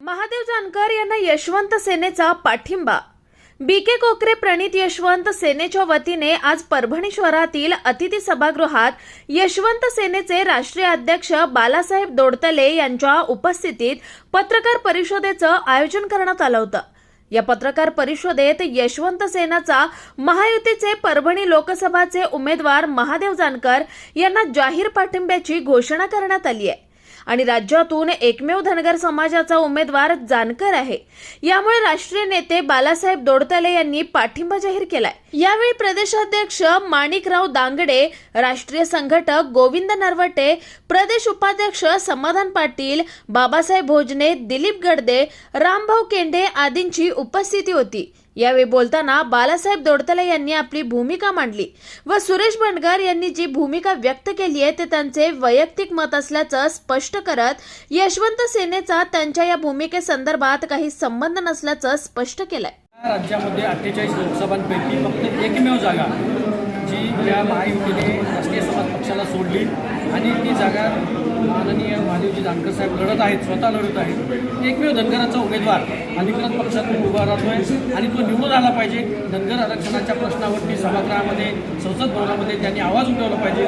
महादेव जानकर यांना यशवंत सेनेचा पाठिंबा. बी के कोकरे प्रणित यशवंत सेनेच्या वतीने आज परभणी शहरातील अतिथी सभागृहात यशवंत सेनेचे राष्ट्रीय अध्यक्ष बालासाहेब दोडतले यांच्या उपस्थितीत पत्रकार परिषदेचं आयोजन करण्यात आलं होतं. या पत्रकार परिषदेत यशवंत सेनाचा महायुतीचे परभणी लोकसभाचे उमेदवार महादेव जानकर यांना जाहीर पाठिंब्याची घोषणा करण्यात आली आहे. आणि राज्यातून एकमेव धनगर समाजाचा उमेदवार जानकर आहे. यामुळे राष्ट्रीय नेते बालासाहेब दोडतले यांनी पाठिंबा जाहीर केलाय. यावेळी प्रदेशाध्यक्ष माणिकराव दांगडे राष्ट्रीय संघटक गोविंद नरवटे प्रदेश उपाध्यक्ष समाधान पाटील बाबासाहेब भोजने दिलीप गडदे रामभाऊ केंडे आदींची उपस्थिती होती. यावेळी बोलताना बालासाहेब दोडतले यांनी आपली भूमिका मांडली व सुरेश बंडगर यांनी जी भूमिका व्यक्त केली आहे ते त्यांचे वैयक्तिक मत असल्याचं स्पष्ट करत यशवंत सेनेचा त्यांच्या या भूमिकेसंदर्भात काही संबंध नसल्याचं स्पष्ट केलंय. राज्यामध्ये अठ्ठेचाळीस लोकसभांपैकी फक्त एकमेव जागा जी या महायुतीने राष्ट्रीय समाज पक्षाला सोडली आणि ती जागा माननीय महादेवजी जानकर साहेब लढत आहेत स्वतः लढत आहेत. एकमेव धनगराचा उमेदवार अधिकृत पक्षातून उभा राहतोय आणि तो निवडून आला पाहिजे. धनगर आरक्षणाच्या प्रश्नावरती सभागृहामध्ये संसद भवनामध्ये त्यांनी आवाज उठवला पाहिजे.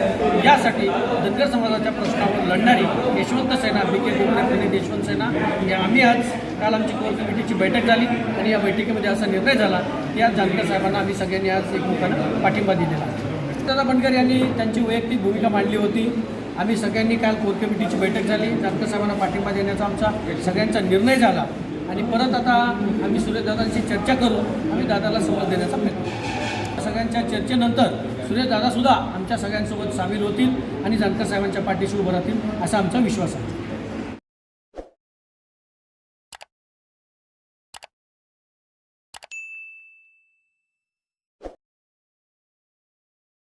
यासाठी धनगर समाजाच्या प्रश्नावर लढणारी यशवंत सेना बी के यशवंत सेना या आम्ही आज काल आमची कोर कमिटीची बैठक झाली आणि या बैठकीमध्ये असा निर्णय झाला की आज जानकर साहेबांना आम्ही सगळ्यांनी आज एकमेकांना पाठिंबा दिलेला दादा बनकर यांनी त्यांची वैयक्तिक भूमिका मांडली होती. आम्ही सगळ्यांनी काल कोर कमिटीची बैठक झाली. जानकर साहेबांना पाठिंबा देण्याचा आमचा सगळ्यांचा निर्णय झाला. आणि परत आता आम्ही सुरेशदादांशी चर्चा करून आम्ही दादाला समज देण्याचा प्रयत्न सगळ्यांच्या चर्चेनंतर सुरेशदादासुद्धा आमच्या सगळ्यांसोबत सामील होतील आणि जानकर साहेबांच्या पाठीशी उभं राहतील असा आमचा विश्वास आहे.